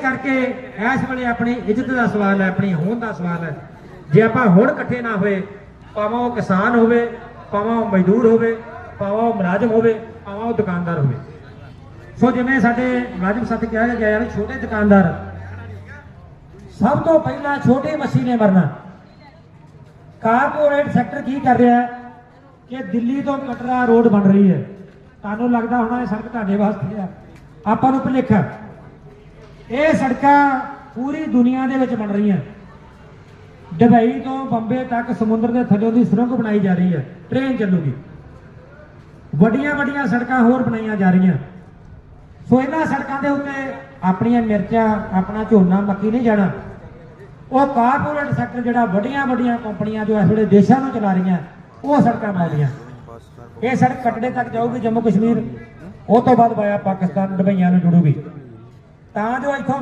ਕਰਕੇ ਇਸ ਵੇਲੇ ਆਪਣੀ ਇੱਜ਼ਤ ਦਾ ਸਵਾਲ ਹੈ, ਆਪਣੀ ਹੋਂਦ ਦਾ ਸਵਾਲ ਹੈ। ਜੇ ਆਪਾਂ ਹੁਣ ਇਕੱਠੇ ਨਾ ਹੋਏ, ਭਾਵੇਂ ਉਹ ਕਿਸਾਨ ਹੋਵੇ, ਭਾਵੇਂ ਉਹ ਮਜ਼ਦੂਰ ਹੋਵੇ, ਭਾਵੇਂ ਉਹ ਮੁਲਾਜ਼ਮ ਹੋਵੇ, ਭਾਵੇਂ ਉਹ ਦੁਕਾਨਦਾਰ ਹੋਵੇ। ਸੋ ਜਿਵੇਂ ਸਾਡੇ ਮੁਲਾਜ਼ਮ ਸਾਥੀ ਕਿਹਾ ਗਿਆ ਯਾਰ ਛੋਟੇ ਦੁਕਾਨਦਾਰ, ਸਭ ਤੋਂ ਪਹਿਲਾਂ ਛੋਟੀ ਮੱਛੀ ਨੇ ਮਰਨਾ। ਕਾਰਪੋਰੇਟ ਸੈਕਟਰ ਕੀ ਕਰ ਰਿਹਾ ਹੈ? ਕਿ ਦਿੱਲੀ ਤੋਂ ਕਟਰਾ ਰੋਡ ਬਣ ਰਹੀ ਹੈ। ਤੁਹਾਨੂੰ ਲੱਗਦਾ ਹੋਣਾ ਇਹ ਸੜਕ ਤੁਹਾਡੇ ਵਾਸਤੇ ਆ ਆਪਾਂ ਨੂੰ ਭੁਲੇਖਾ ਇਹ ਸੜਕਾਂ ਪੂਰੀ ਦੁਨੀਆ ਦੇ ਵਿੱਚ ਬਣ ਰਹੀਆਂ। ਦੁਬਈ ਤੋਂ ਬੰਬੇ ਤੱਕ ਸਮੁੰਦਰ ਦੇ ਥੱਲੇ ਦੀ ਸੁਰੰਗ ਬਣਾਈ ਜਾ ਰਹੀ ਹੈ। ਟ੍ਰੇਨ ਚੱਲੂਗੀ। ਵੱਡੀਆਂ ਵੱਡੀਆਂ ਸੜਕਾਂ ਹੋਰ ਬਣਾਈਆਂ ਜਾ ਰਹੀਆਂ। ਸੋ ਇਹਨਾਂ ਸੜਕਾਂ ਦੇ ਉੱਤੇ ਆਪਣੀਆਂ ਮਿਰਚਾਂ, ਆਪਣਾ ਝੋਨਾ, ਮੱਕੀ ਨਹੀਂ ਜਾਣਾ। ਉਹ ਕਾਰਪੋਰੇਟ ਸੈਕਟਰ ਜਿਹੜਾ ਵੱਡੀਆਂ ਵੱਡੀਆਂ ਕੰਪਨੀਆਂ ਜੋ ਇਸ ਵੇਲੇ ਦੇਸ਼ਾਂ ਨੂੰ ਚਲਾ ਰਹੀਆਂ, ਉਹ ਸੜਕਾਂ ਬਣਾਉਂਦੀਆਂ ਇਹ ਸੜਕ ਕਟੜੇ ਤੱਕ ਜਾਊਗੀ ਜੰਮੂ ਕਸ਼ਮੀਰ ਉਹ ਤੋਂ ਬਾਅਦ ਵਾਇਆ ਪਾਕਿਸਤਾਨ ਦੁਬਈਆਂ ਨੂੰ ਜੁੜੂਗੀ। ਤਾਂ ਜੋ ਇੱਥੋਂ